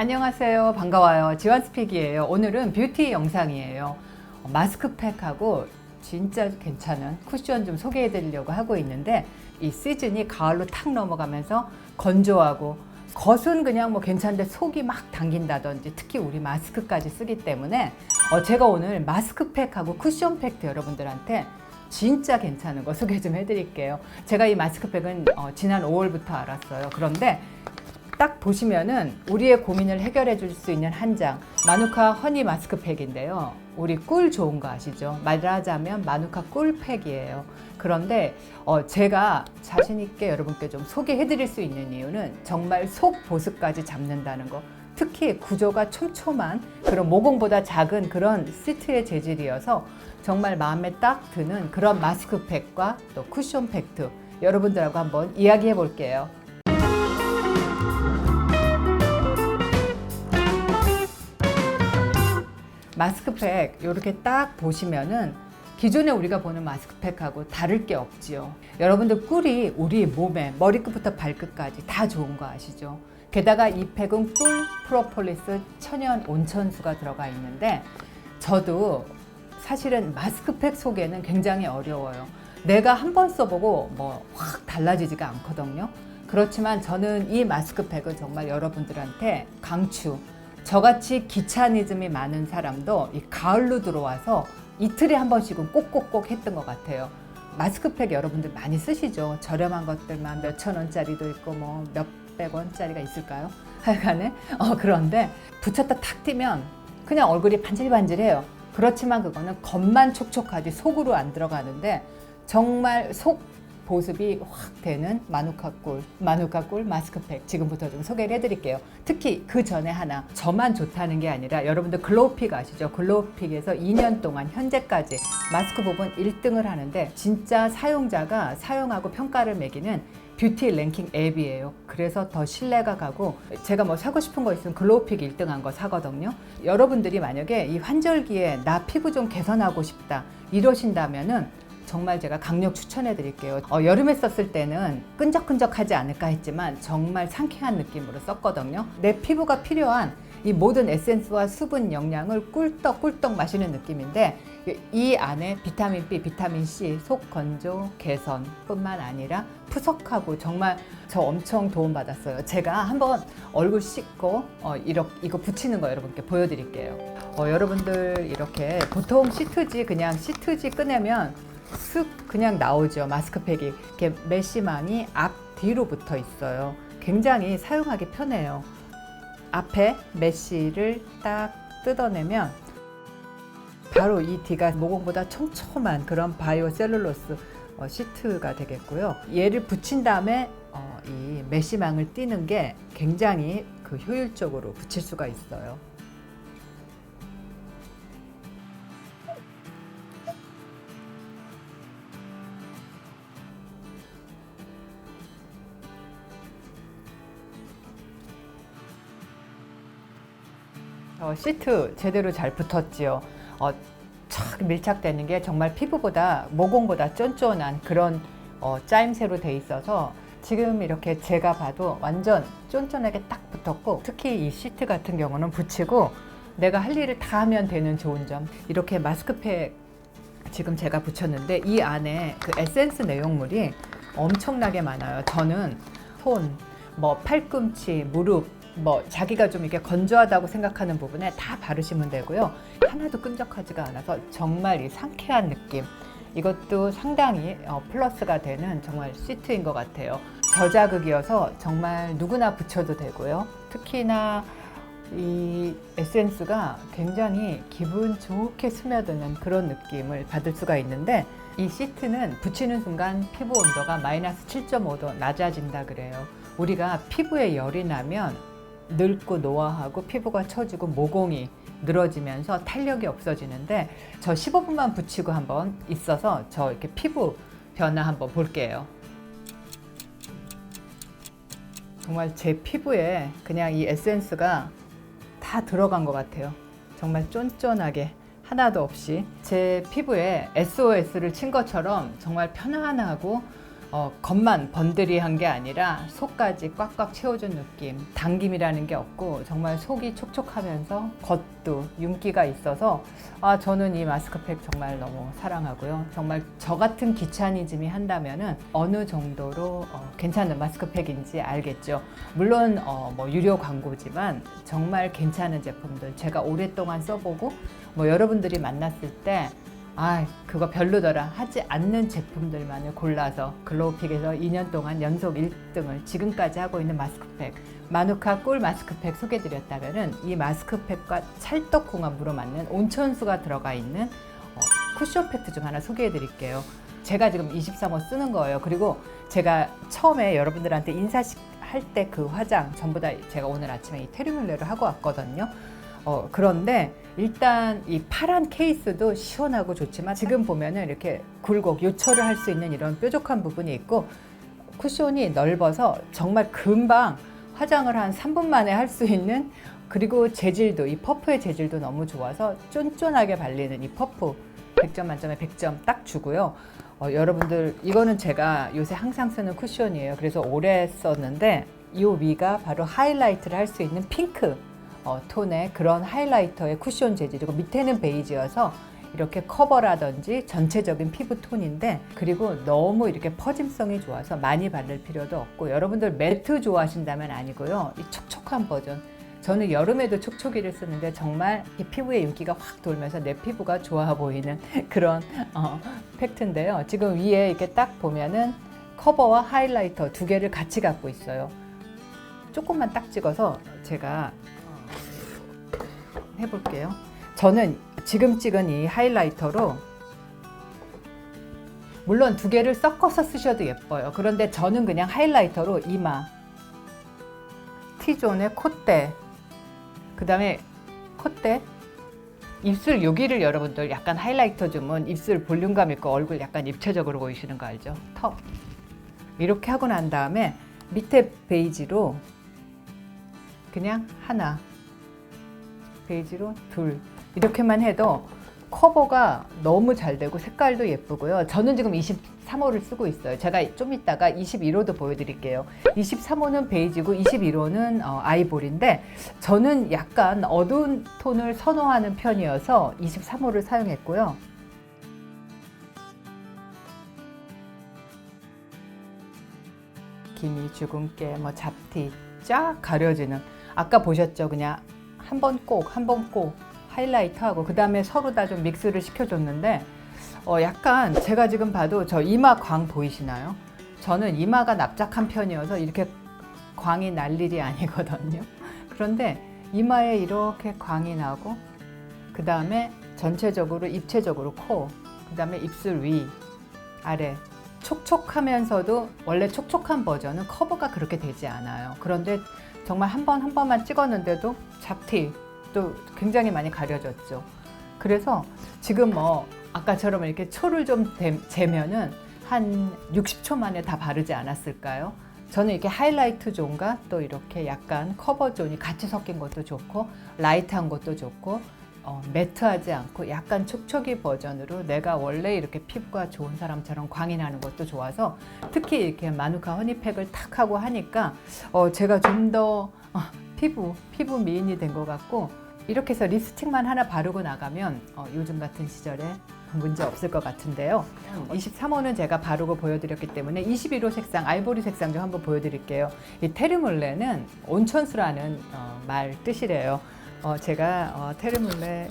안녕하세요. 반가워요. 지원스픽이에요. 오늘은 뷰티 영상이에요. 어, 마스크팩하고 진짜 괜찮은 쿠션 좀 소개해 드리려고 하고 있는데 이 시즌이 가을로 탁 넘어가면서 건조하고 겉은 그냥 뭐 괜찮은데 속이 막 당긴다든지 특히 우리 마스크까지 쓰기 때문에 어 제가 오늘 마스크팩하고 쿠션팩도 여러분들한테 진짜 괜찮은 거 소개 좀 해드릴게요. 제가 이 마스크팩은 어 지난 5월부터 알았어요. 그런데 딱 보시면은 우리의 고민을 해결해 줄 수 있는 한 장. 마누카 허니 마스크팩인데요. 우리 꿀 좋은 거 아시죠? 말하자면 마누카 꿀팩이에요. 그런데 어 제가 자신 있게 여러분께 좀 소개해 드릴 수 있는 이유는 정말 속 보습까지 잡는다는 거. 특히 구조가 촘촘한 그런 모공보다 작은 그런 시트의 재질이어서 정말 마음에 딱 드는 그런 마스크팩과 또 쿠션 팩트 여러분들하고 한번 이야기해 볼게요. 마스크팩 이렇게 딱 보시면은 기존에 우리가 보는 마스크팩하고 다를 게 없지요. 여러분들 꿀이 우리 몸에 머리끝부터 발끝까지 다 좋은 거 아시죠? 게다가 이 팩은 꿀 프로폴리스 천연 온천수가 들어가 있는데 저도 사실은 마스크팩 소개는 굉장히 어려워요. 내가 한 번 써보고 뭐 확 달라지지가 않거든요. 그렇지만 저는 이 마스크팩은 정말 여러분들한테 강추. 저같이 귀차니즘이 많은 사람도 이 가을로 들어와서 이틀에 한 번씩은 꼭꼭꼭 했던 것 같아요. 마스크팩 여러분들 많이 쓰시죠? 저렴한 것들만 몇천 원짜리도 있고 뭐 몇백 원짜리가 있을까요? 하여간에 어 그런데 붙였다 탁 띄면 그냥 얼굴이 반질반질해요. 그렇지만 그거는 겉만 촉촉하지 속으로 안 들어가는데 정말 속 보습이 확 되는 마누카 꿀, 마누카 꿀 마스크팩 지금부터 좀 소개를 해드릴게요. 특히 그 전에 하나 저만 좋다는 게 아니라 여러분들 글로우픽 아시죠? 글로우픽에서 2년 동안 현재까지 마스크 부분 1등을 하는데 진짜 사용자가 사용하고 평가를 매기는 뷰티 랭킹 앱이에요. 그래서 더 신뢰가 가고 제가 뭐 사고 싶은 거 있으면 글로우픽 1등한 거 사거든요. 여러분들이 만약에 이 환절기에 나 피부 좀 개선하고 싶다 이러신다면은 정말 제가 강력 추천해 드릴게요. 어, 여름에 썼을 때는 끈적끈적하지 않을까 했지만 정말 상쾌한 느낌으로 썼거든요. 내 피부가 필요한 이 모든 에센스와 수분 영양을 꿀떡꿀떡 마시는 느낌인데 이 안에 비타민 B, 비타민 C, 속 건조 개선뿐만 아니라 푸석하고 정말 저 엄청 도움 받았어요. 제가 한번 얼굴 씻고 어, 이렇게 이거 붙이는 거 여러분께 보여드릴게요. 어, 여러분들 이렇게 보통 시트지 그냥 시트지 꺼내면 쓱 그냥 나오죠. 마스크팩이. 이렇게 메시망이 앞 뒤로 붙어 있어요. 굉장히 사용하기 편해요. 앞에 메시를 딱 뜯어내면 바로 이 뒤가 모공보다 촘촘한 그런 바이오 셀룰로스 어, 시트가 되겠고요. 얘를 붙인 다음에 어, 이 메시망을 띄는 게 굉장히 그 효율적으로 붙일 수가 있어요 어, 시트 제대로 잘 붙었지요. 어, 착 밀착되는 게 정말 피부보다 모공보다 쫀쫀한 그런 어, 짜임새로 돼 있어서 지금 이렇게 제가 봐도 완전 쫀쫀하게 딱 붙었고 특히 이 시트 같은 경우는 붙이고 내가 할 일을 다 하면 되는 좋은 점 이렇게 마스크팩 지금 제가 붙였는데 이 안에 그 에센스 내용물이 엄청나게 많아요. 저는 손, 뭐 팔꿈치, 무릎, 뭐 자기가 좀 이렇게 건조하다고 생각하는 부분에 다 바르시면 되고요. 하나도 끈적하지가 않아서 정말 이 상쾌한 느낌. 이것도 상당히 어, 플러스가 되는 정말 시트인 것 같아요. 저자극이어서 정말 누구나 붙여도 되고요. 특히나 이 에센스가 굉장히 기분 좋게 스며드는 그런 느낌을 받을 수가 있는데 이 시트는 붙이는 순간 피부 온도가 마이너스 7.5도 낮아진다 그래요. 우리가 피부에 열이 나면 늙고 노화하고 피부가 처지고 모공이 늘어지면서 탄력이 없어지는데 저 15분만 붙이고 한번 있어서 저 이렇게 피부 변화 한번 볼게요. 정말 제 피부에 그냥 이 에센스가 다 들어간 것 같아요. 정말 쫀쫀하게 하나도 없이 제 피부에 SOS를 친 것처럼 정말 편안하고 어, 겉만 번들이 한 게 아니라 속까지 꽉꽉 채워준 느낌. 당김이라는 게 없고 정말 속이 촉촉하면서 겉도 윤기가 있어서 아 저는 이 마스크팩 정말 너무 사랑하고요. 정말 저 같은 귀차니즘이 한다면은 어느 정도로 어, 괜찮은 마스크팩인지 알겠죠. 물론 어, 뭐 유료 광고지만 정말 괜찮은 제품들 제가 오랫동안 써보고 뭐 여러분들이 만났을 때 아, 그거 별로더라 하지 않는 제품들만을 골라서 글로우픽에서 2년 동안 연속 1등을 지금까지 하고 있는 마스크팩 마누카 꿀 마스크팩 소개드렸다면은 이 마스크팩과 찰떡궁합으로 맞는 온천수가 들어가 있는 어, 쿠션 팩트 중 하나 소개해 드릴게요. 제가 지금 23호 쓰는 거예요. 그리고 제가 처음에 여러분들한테 인사식 할 때 그 화장 전부 다 제가 오늘 아침에 이 테르뮬레를 하고 왔거든요. 어, 그런데 일단 이 파란 케이스도 시원하고 좋지만 지금 보면은 이렇게 굴곡 요철을 할 수 있는 이런 뾰족한 부분이 있고 쿠션이 넓어서 정말 금방 화장을 한 3분 만에 할 수 있는 그리고 재질도 이 퍼프의 재질도 너무 좋아서 쫀쫀하게 발리는 이 퍼프 100점 만점에 100점 딱 주고요. 어, 여러분들 이거는 제가 요새 항상 쓰는 쿠션이에요. 그래서 오래 썼는데 이 위가 바로 하이라이트를 할 수 있는 핑크 어, 톤의 그런 하이라이터의 쿠션 재질이고 밑에는 베이지여서 이렇게 커버라든지 전체적인 피부 톤인데 그리고 너무 이렇게 퍼짐성이 좋아서 많이 바를 필요도 없고 여러분들 매트 좋아하신다면 아니고요. 이 촉촉한 버전. 저는 여름에도 촉촉이를 쓰는데 정말 이 피부에 윤기가 확 돌면서 내 피부가 좋아 보이는 그런 어, 팩트인데요. 지금 위에 이렇게 딱 보면은 커버와 하이라이터 두 개를 같이 갖고 있어요. 조금만 딱 찍어서 제가 해볼게요. 저는 지금 찍은 이 하이라이터로 물론 두 개를 섞어서 쓰셔도 예뻐요. 그런데 저는 그냥 하이라이터로 이마, T존의 콧대, 그 다음에 콧대, 입술 여기를 여러분들 약간 하이라이터 주면 입술 볼륨감 있고 얼굴 약간 입체적으로 보이시는 거 알죠? 턱. 이렇게 하고 난 다음에 밑에 베이지로 그냥 하나, 베이지로 둘 이렇게만 해도 커버가 너무 잘 되고 색깔도 예쁘고요. 저는 지금 23호를 쓰고 있어요. 제가 좀 이따가 21호도 보여드릴게요. 23호는 베이지고 21호는 어, 아이보리인데 저는 약간 어두운 톤을 선호하는 편이어서 23호를 사용했고요. 기미, 주근깨, 뭐 잡티 쫙 가려지는 아까 보셨죠? 그냥 한 번 꼭, 한 번 꼭 하이라이트 하고 그 다음에 서로 다 좀 믹스를 시켜줬는데 어 약간 제가 지금 봐도 저 이마 광 보이시나요? 저는 이마가 납작한 편이어서 이렇게 광이 날 일이 아니거든요. 그런데 이마에 이렇게 광이 나고 그 다음에 전체적으로 입체적으로 코, 그 다음에 입술 위, 아래 촉촉하면서도 원래 촉촉한 버전은 커버가 그렇게 되지 않아요. 그런데 정말 한번한 번만 찍었는데도 잡티 또 굉장히 많이 가려졌죠. 그래서 지금 뭐 아까처럼 이렇게 초를 좀 대- 재면은 한 60초 만에 다 바르지 않았을까요? 저는 이렇게 하이라이트 존과 또 이렇게 약간 커버 존이 같이 섞인 것도 좋고 라이트한 것도 좋고 어, 매트하지 않고 약간 촉촉이 버전으로 내가 원래 이렇게 피부가 좋은 사람처럼 광이 나는 것도 좋아서 특히 이렇게 마누카 허니팩을 탁 하고 하니까 어, 제가 좀더 어, 피부 피부 미인이 된 것 같고 이렇게 해서 립스틱만 하나 바르고 나가면 어, 요즘 같은 시절에 문제 없을 것 같은데요. 23호는 제가 바르고 보여드렸기 때문에 21호 색상 아이보리 색상 좀 한번 보여드릴게요. 이 테르물레는 온천수라는 어, 말 뜻이래요. 어, 제가 어, 테르물레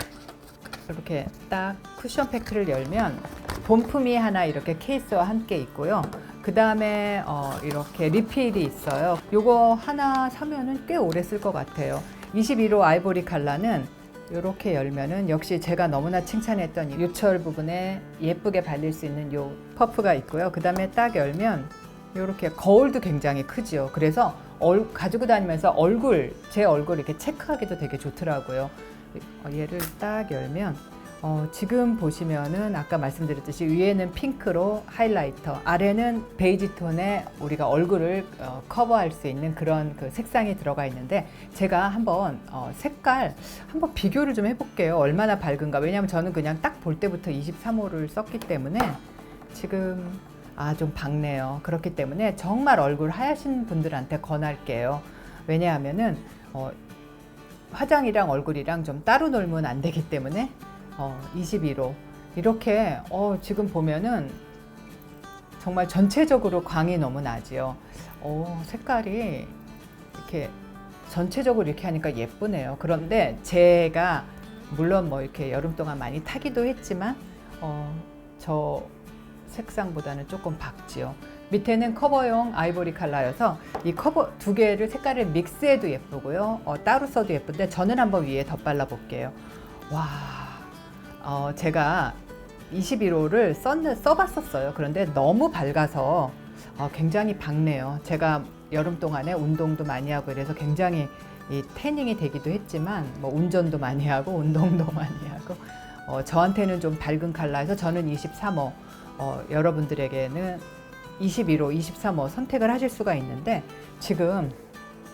이렇게 딱 쿠션 패크를 열면 본품이 하나 이렇게 케이스와 함께 있고요. 그 다음에 어, 이렇게 리필이 있어요. 요거 하나 사면은 꽤 오래 쓸 것 같아요. 21호 아이보리 칼라는 이렇게 열면은 역시 제가 너무나 칭찬했던 이 요철 부분에 예쁘게 발릴 수 있는 요 퍼프가 있고요. 그 다음에 딱 열면 이렇게 거울도 굉장히 크지요. 그래서 얼, 가지고 다니면서 얼굴, 제 얼굴 이렇게 체크하기도 되게 좋더라고요. 어, 얘를 딱 열면 어, 지금 보시면은 아까 말씀드렸듯이 위에는 핑크로 하이라이터, 아래는 베이지 톤에 우리가 얼굴을 어, 커버할 수 있는 그런 그 색상이 들어가 있는데 제가 한번 어, 색깔 한번 비교를 좀 해볼게요. 얼마나 밝은가. 왜냐하면 저는 그냥 딱 볼 때부터 23호를 썼기 때문에 지금 아, 좀 밝네요. 그렇기 때문에 정말 얼굴 하얗신 분들한테 권할게요. 왜냐하면은, 어, 화장이랑 얼굴이랑 좀 따로 놀면 안 되기 때문에, 어, 21호. 이렇게, 어, 지금 보면은 정말 전체적으로 광이 너무 나지요. 어, 색깔이 이렇게 전체적으로 이렇게 하니까 예쁘네요. 그런데 제가 물론 뭐 이렇게 여름 동안 많이 타기도 했지만 어, 저 색상보다는 조금 밝지요. 밑에는 커버용 아이보리 컬러여서 이 커버 두 개를 색깔을 믹스해도 예쁘고요. 어, 따로 써도 예쁜데 저는 한번 위에 덧발라 볼게요. 와, 어, 제가 21호를 썼, 써봤었어요. 그런데 너무 밝아서 어, 굉장히 밝네요. 제가 여름 동안에 운동도 많이 하고 이래서 굉장히 이 태닝이 되기도 했지만 뭐 운전도 많이 하고 운동도 많이 하고 어, 저한테는 좀 밝은 컬러에서 저는 23호 어, 여러분들에게는 21호, 23호 선택을 하실 수가 있는데 지금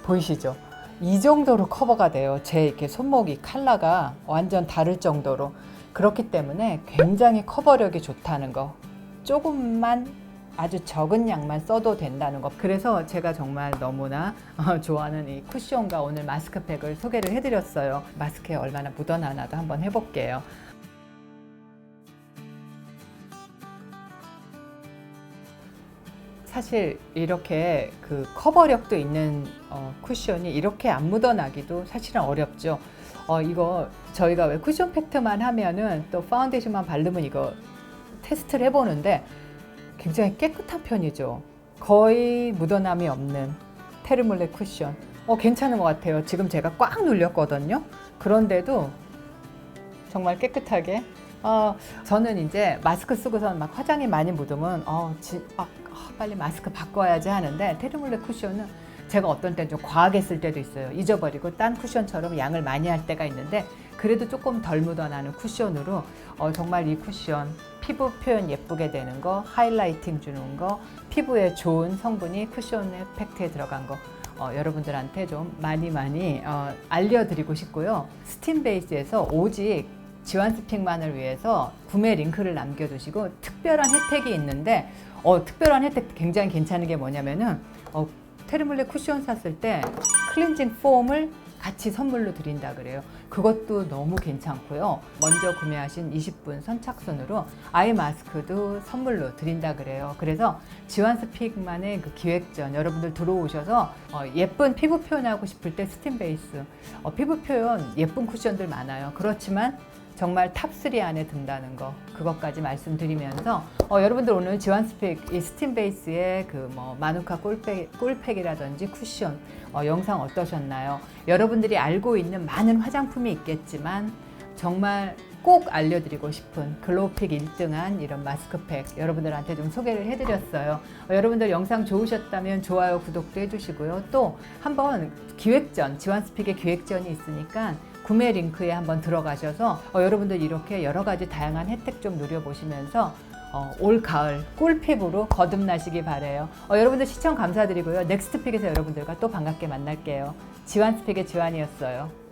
보이시죠? 이 정도로 커버가 돼요. 제 이렇게 손목이 컬러가 완전 다를 정도로 그렇기 때문에 굉장히 커버력이 좋다는 거. 조금만 아주 적은 양만 써도 된다는 거. 그래서 제가 정말 너무나 어, 좋아하는 이 쿠션과 오늘 마스크팩을 소개를 해드렸어요. 마스크에 얼마나 묻어나나도 한번 해볼게요. 사실 이렇게 그 커버력도 있는 어, 쿠션이 이렇게 안 묻어나기도 사실은 어렵죠. 어, 이거 저희가 왜 쿠션 팩트만 하면은 또 파운데이션만 바르면 이거 테스트를 해보는데 굉장히 깨끗한 편이죠. 거의 묻어남이 없는 테르몰레 쿠션. 어, 괜찮은 것 같아요. 지금 제가 꽉 눌렸거든요. 그런데도 정말 깨끗하게. 어, 저는 이제 마스크 쓰고서는 막 화장이 많이 묻으면 어, 지, 아, 아, 빨리 마스크 바꿔야지 하는데 테르몰레 쿠션은 제가 어떤 때는 좀 과하게 쓸 때도 있어요. 잊어버리고 딴 쿠션처럼 양을 많이 할 때가 있는데 그래도 조금 덜 묻어나는 쿠션으로 어, 정말 이 쿠션 피부 표현 예쁘게 되는 거, 하이라이팅 주는 거, 피부에 좋은 성분이 쿠션의 팩트에 들어간 거 어, 여러분들한테 좀 많이 많이 어, 알려드리고 싶고요. 스팀 베이스에서 오직 지완 스픽만을 위해서 구매 링크를 남겨두시고 특별한 혜택이 있는데 어, 특별한 혜택 굉장히 괜찮은 게 뭐냐면은 어, 테르몰레 쿠션 샀을 때 클렌징 폼을 같이 선물로 드린다 그래요. 그것도 너무 괜찮고요. 먼저 구매하신 20분 선착순으로 아이 마스크도 선물로 드린다 그래요. 그래서 지완스픽만의 그 기획전 여러분들 들어오셔서 어, 예쁜 피부 표현하고 싶을 때 스팀 베이스 어, 피부 표현 예쁜 쿠션들 많아요. 그렇지만 정말 탑3 안에 든다는 거 그것까지 말씀드리면서 어, 여러분들 오늘 지완스픽 이 스팀 베이스의 그 뭐 마누카 꿀팩, 꿀팩이라든지 쿠션 어, 영상 어떠셨나요? 여러분들이 알고 있는 많은 화장품이 있겠지만 정말 꼭 알려드리고 싶은 글로우픽 1등한 이런 마스크팩 여러분들한테 좀 소개를 해드렸어요. 어, 여러분들 영상 좋으셨다면 좋아요, 구독도 해주시고요. 또 한번 기획전, 지완스픽의 기획전이 있으니까 구매 링크에 한번 들어가셔서 어, 여러분들 이렇게 여러 가지 다양한 혜택 좀 누려보시면서 어, 올 가을 꿀피부로 거듭나시기 바래요. 어, 여러분들 시청 감사드리고요. 넥스트픽에서 여러분들과 또 반갑게 만날게요. 지완스픽의 지완이었어요.